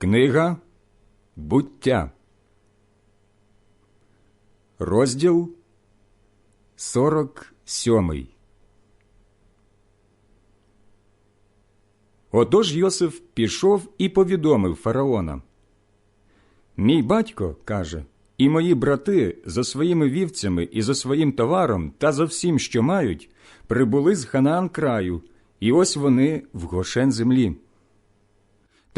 Книга Буття, розділ 47 Отож Йосиф пішов і повідомив фараона. Мій батько каже, і мої брати за своїми вівцями і за своїм товаром та за всім, що мають, прибули з Ханаан краю, і ось вони в Гошен землі.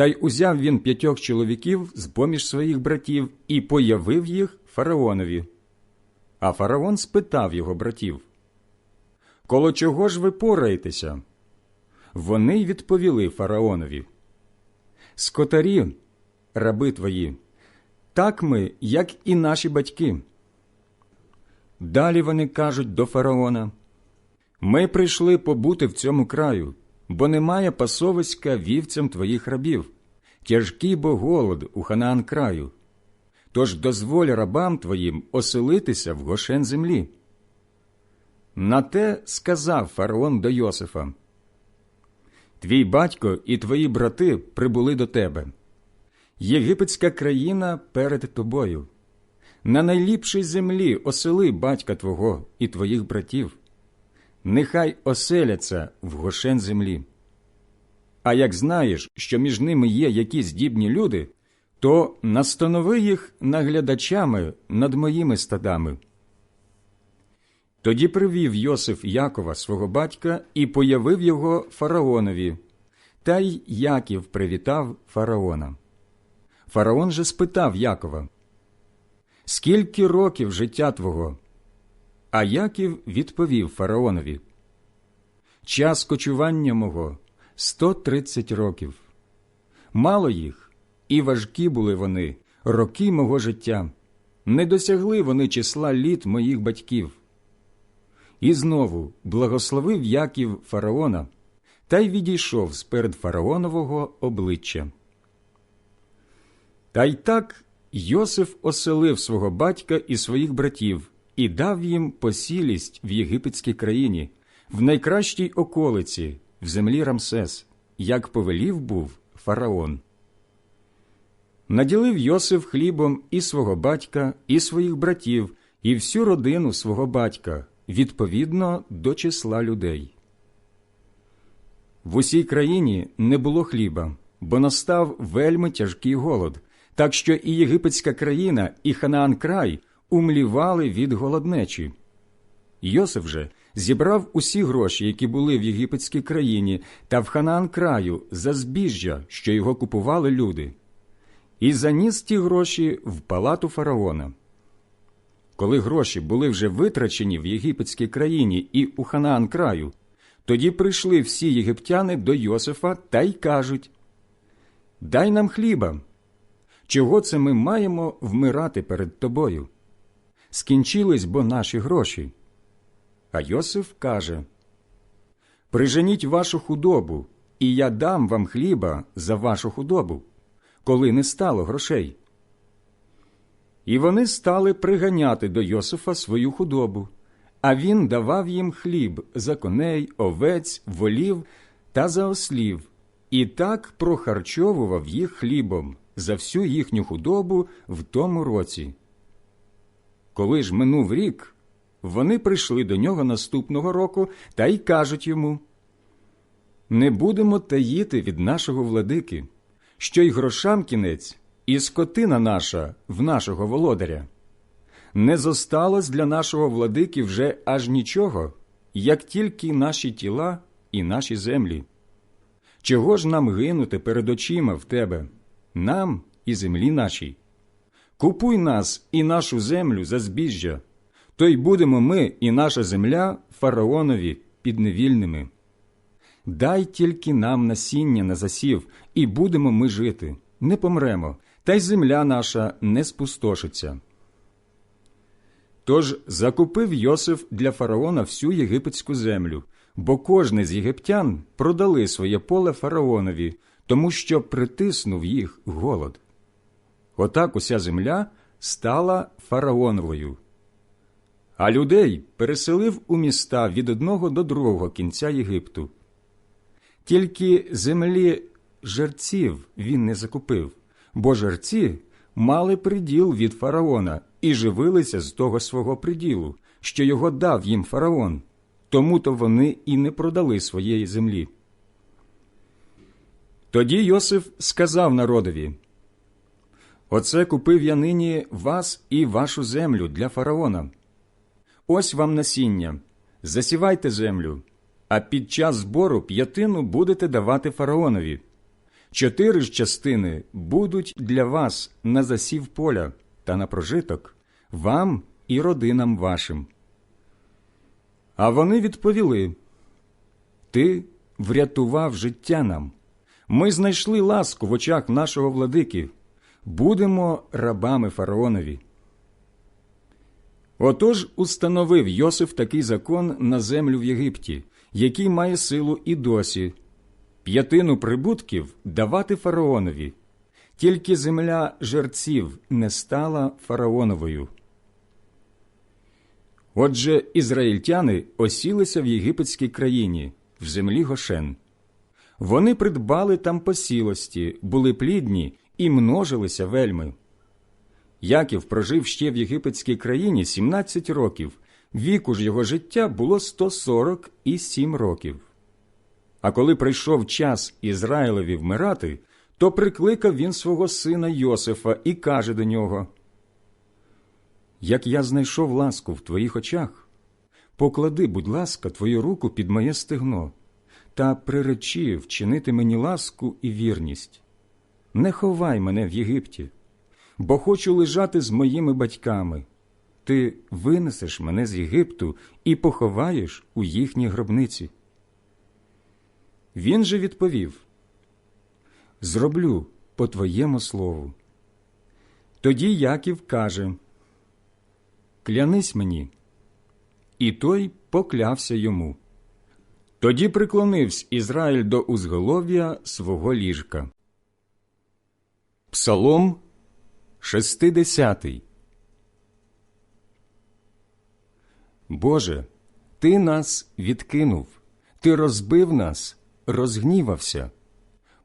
Та й узяв він п'ятьох чоловіків з поміж своїх братів і появив їх фараонові. А фараон спитав його братів Коло чого ж ви пораєтеся? Вони й відповіли фараонові Скотарі, раби твої, так ми, як і наші батьки. Далі вони кажуть до фараона Ми прийшли побути в цьому краю, бо немає пасовиська вівцям твоїх рабів, тяжкий бо голод у Ханаан краю. Тож дозволь рабам твоїм оселитися в Гошен землі. На те сказав фараон до Йосифа Твій батько і твої брати прибули до тебе. Єгипетська країна перед тобою. На найліпшій землі осели батька твого і твоїх братів. Нехай оселяться в Гошен землі. А як знаєш, що між ними є якісь здібні люди, то настанови їх наглядачами над моїми стадами. Тоді привів Йосиф Якова свого батька і появив його фараонові, та й Яків привітав фараона. Фараон же спитав Якова, Скільки років життя твого? А Яків відповів фараонові, Час кочування мого сто тридцять років. Мало їх, і важкі були вони, роки мого життя. Не досягли вони числа літ моїх батьків. І знову благословив Яків фараона та й відійшов сперед фараонового обличчя. Та й так Йосиф оселив свого батька і своїх братів і дав їм посілість в єгипетській країні, в найкращій околиці, в землі Рамсес, як повелів був фараон. Наділив Йосиф хлібом і свого батька, і своїх братів, і всю родину свого батька відповідно до числа людей. В усій країні не було хліба, бо настав вельми тяжкий голод, так що і єгипетська країна, і Ханаан край умлівали від голоднечі. Йосиф же зібрав усі гроші, які були в єгипетській країні, та в Ханаан краю за збіжжя, що його купували люди, і заніс ті гроші в палату фараона. Коли гроші були вже витрачені в єгипетській країні і у Ханаан краю, тоді прийшли всі єгиптяни до Йосифа та й кажуть Дай нам хліба. Чого це ми маємо вмирати перед тобою? Скінчились бо наші гроші. А Йосиф каже Приженіть вашу худобу, і я дам вам хліба за вашу худобу, коли не стало грошей. І вони стали приганяти до Йосифа свою худобу, а він давав їм хліб за коней, овець, волів та за ослів, і так прохарчовував їх хлібом за всю їхню худобу в тому році. Коли ж минув рік, вони прийшли до нього наступного року та й кажуть йому Не будемо таїти від нашого владики, що й грошам кінець, і скотина наша в нашого володаря. Не зосталось для нашого владики вже аж нічого, як тільки наші тіла і наші землі. Чого ж нам гинути перед очима в тебе, нам і землі нашій? Купуй нас і нашу землю за збіжжя, то й будемо ми і наша земля фараонові підневільними. Дай тільки нам насіння на засів, і будемо ми жити, не помремо, та й земля наша не спустошиться. Тож закупив Йосиф для фараона всю єгипетську землю, бо кожний з єгиптян продали своє поле фараонові, тому що притиснув їх голод. Отак уся земля стала фараоновою. А людей переселив у міста від одного до другого кінця Єгипту. Тільки землі жерців він не закупив, бо жерці мали приділ від фараона і живилися з того свого приділу, що його дав їм фараон, тому то вони і не продали своєї землі. Тоді Йосиф сказав народові Оце купив я нині вас і вашу землю для фараона. Ось вам насіння, засівайте землю, а під час збору п'ятину будете давати фараонові. Чотири ж частини будуть для вас на засів поля та на прожиток, вам і родинам вашим. А вони відповіли Ти врятував життя нам. Ми знайшли ласку в очах нашого владики, будемо рабами фараонові. Отож установив Йосиф такий закон на землю в Єгипті, який має силу і досі п'ятину прибутків давати фараонові, тільки земля жерців не стала фараоновою. Отже, ізраїльтяни осілися в єгипетській країні, в землі Гошен. Вони придбали там посілості, були плідні і множилися вельми. Яків прожив ще в єгипетській країні 17 років, віку ж його життя було 147 років. А коли прийшов час Ізраїлеві вмирати, то прикликав він свого сина Йосифа і каже до нього Як я знайшов ласку в твоїх очах, поклади, будь ласка, твою руку під моє стегно та приречи вчинити мені ласку і вірність. Не ховай мене в Єгипті, бо хочу лежати з моїми батьками. Ти винесеш мене з Єгипту і поховаєш у їхній гробниці. Він же відповів Зроблю по твоєму слову. Тоді Яків каже Клянись мені. І той поклявся йому. Тоді приклонився Ізраїль до узголов'я свого ліжка. Псалом шестидесятий. Боже, Ти нас відкинув, Ти розбив нас, розгнівався,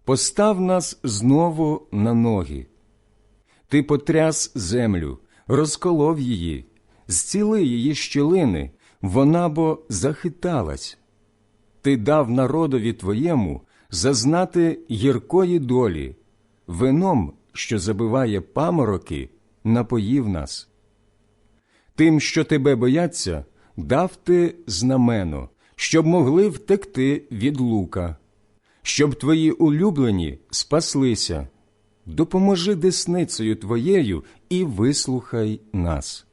постав нас знову на ноги. Ти потряс землю, розколов її, зціли її щілини, вона бо захиталась. Ти дав народові твоєму зазнати гіркої долі, вином, що забиває памороки, напоїв нас. Тим, що тебе бояться, дав ти знамено, щоб могли втекти від лука, щоб твої улюблені спаслися. Допоможи десницею твоєю і вислухай нас.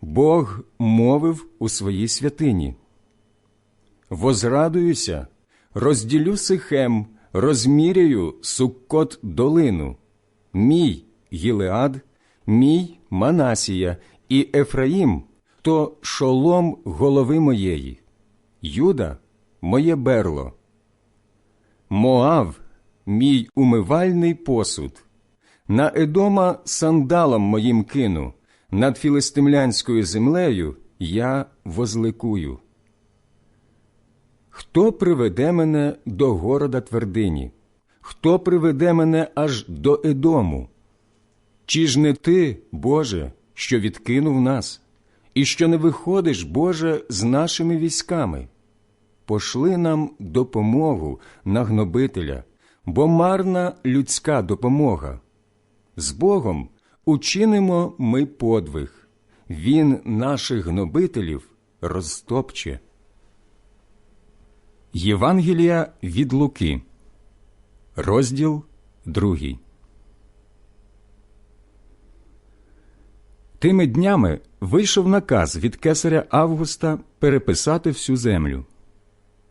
Бог мовив у своїй святині. Возрадуюся, розділю сихем, розміряю суккот долину, мій Гілеад, мій Манасія і Ефраїм то шолом голови моєї, Юда моє берло, Моав мій умивальний посуд, на Едома сандалом моїм кину, над філистимлянською землею я возликую. Хто приведе мене до города твердині? Хто приведе мене аж до Едому? Чи ж не ти, Боже, що відкинув нас, і що не виходиш, Боже, з нашими військами? Пошли нам допомогу на гнобителя, бо марна людська допомога. З Богом учинимо ми подвиг, Він наших гнобителів розтопче. Євангелія від Луки, розділ другий. Тими днями вийшов наказ від кесаря Августа переписати всю землю.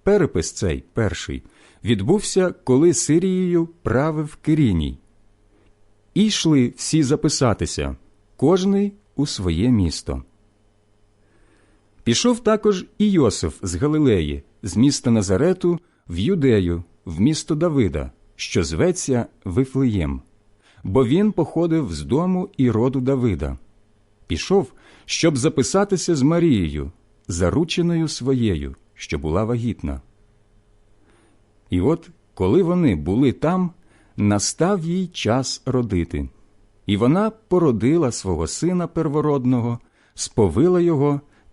Перепис цей перший відбувся, коли Сирією правив Киріній. І йшли всі записатися, кожний у своє місто. Пішов також і Йосиф з Галилеї, з міста Назарету в Юдею, в місто Давида, що зветься Вифлеєм, бо він походив з дому і роду Давида. Пішов, щоб записатися з Марією, зарученою своєю, що була вагітна. І от, коли вони були там, настав їй час родити, і вона породила свого сина первородного, сповила його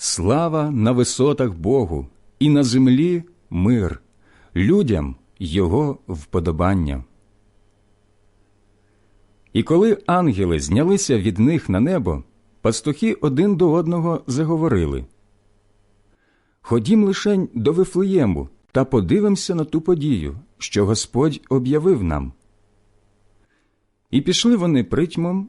Слава на висотах Богу, і на землі мир, людям Його вподобання. І коли ангели знялися від них на небо, пастухи один до одного заговорили Ходім лишень до Вифлеєму та подивимося на ту подію, що Господь об'явив нам. І пішли вони притьмом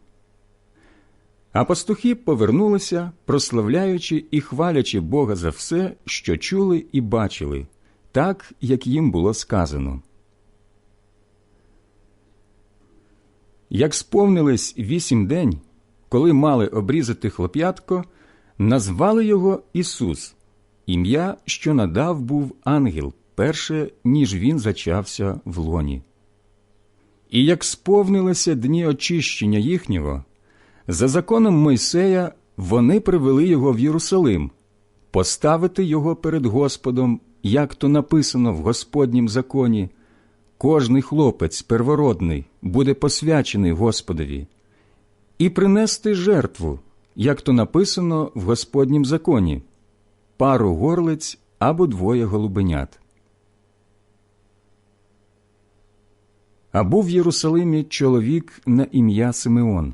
А пастухи повернулися, прославляючи і хвалячи Бога за все, що чули і бачили, так, як їм було сказано. Як сповнились вісім день, коли мали обрізати хлоп'ятко, назвали його Ісус, ім'я, що надав був ангел перше, ніж він зачався в лоні. І як сповнилися дні очищення їхнього, за законом Мойсея вони привели його в Єрусалим, поставити його перед Господом, як то написано в Господнім законі. Кожний хлопець первородний буде посвячений Господові, і принести жертву, як то написано в Господнім законі, пару горлиць або двоє голубенят. А був в Єрусалимі чоловік на ім'я Симеон.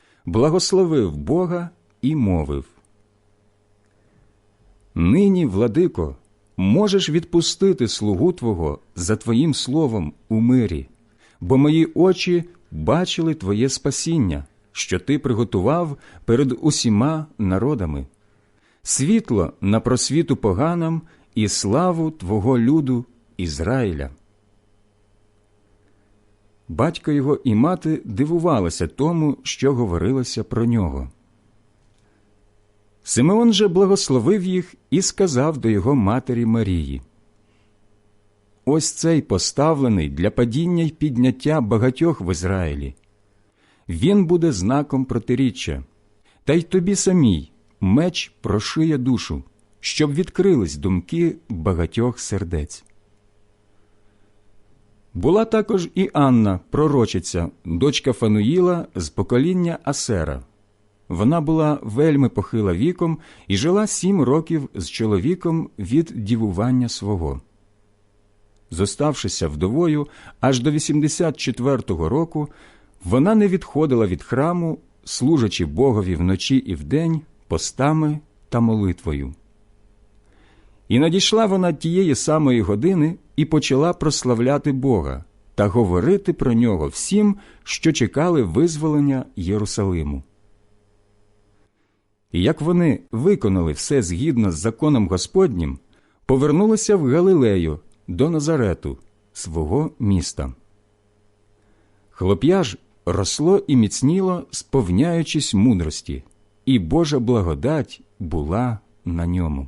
благословив Бога і мовив. Нині, владико, можеш відпустити слугу Твого за Твоїм словом у мирі, бо мої очі бачили Твоє спасіння, що Ти приготував перед усіма народами, світло на просвіту поганам і славу Твого люду Ізраїля. Батько його і мати дивувалися тому, що говорилося про нього. Симеон же благословив їх і сказав до його матері Марії: Ось цей поставлений для падіння й підняття багатьох в Ізраїлі. Він буде знаком протиріччя, та й тобі самій меч прошиє душу, щоб відкрились думки багатьох сердець. Була також і Анна, пророчиця, дочка Фануїла з покоління Асера. Вона була вельми похила віком і жила сім років з чоловіком від дівування свого. Зоставшися вдовою аж до 84-го року, вона не відходила від храму, служачи Богові вночі і вдень постами та молитвою. І надійшла вона тієї самої години і почала прославляти Бога та говорити про нього всім, що чекали визволення Єрусалиму. І як вони виконали все згідно з законом Господнім, повернулися в Галилею до Назарету, свого міста. Хлоп'я ж росло і міцніло, сповняючись мудрості, і Божа благодать була на ньому.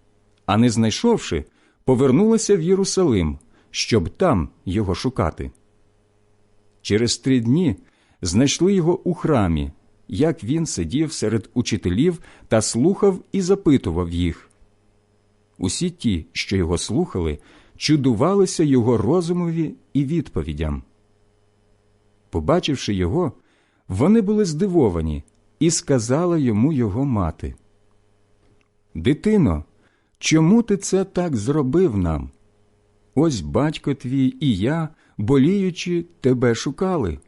а не знайшовши, повернулися в Єрусалим, щоб там його шукати. Через три дні знайшли його у храмі, як він сидів серед учителів та слухав і запитував їх. Усі ті, що його слухали, чудувалися його розумові і відповідям. Побачивши його, вони були здивовані, і сказала йому його мати. Дитино, чому ти це так зробив нам? Ось батько твій і я, боліючи, тебе шукали.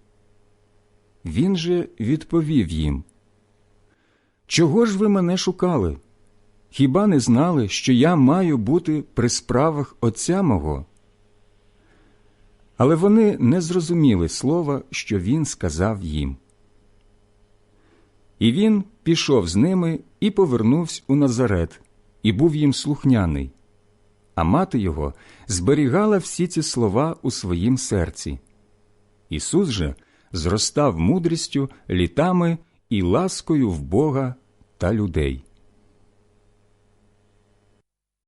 Він же відповів їм Чого ж ви мене шукали? Хіба не знали, що я маю бути при справах Отця мого? Але вони не зрозуміли слова, що він сказав їм. І він пішов з ними і повернувся у Назарет, і був їм слухняний. А мати його зберігала всі ці слова у своїм серці. Ісус же зростав мудрістю, літами і ласкою в Бога та людей.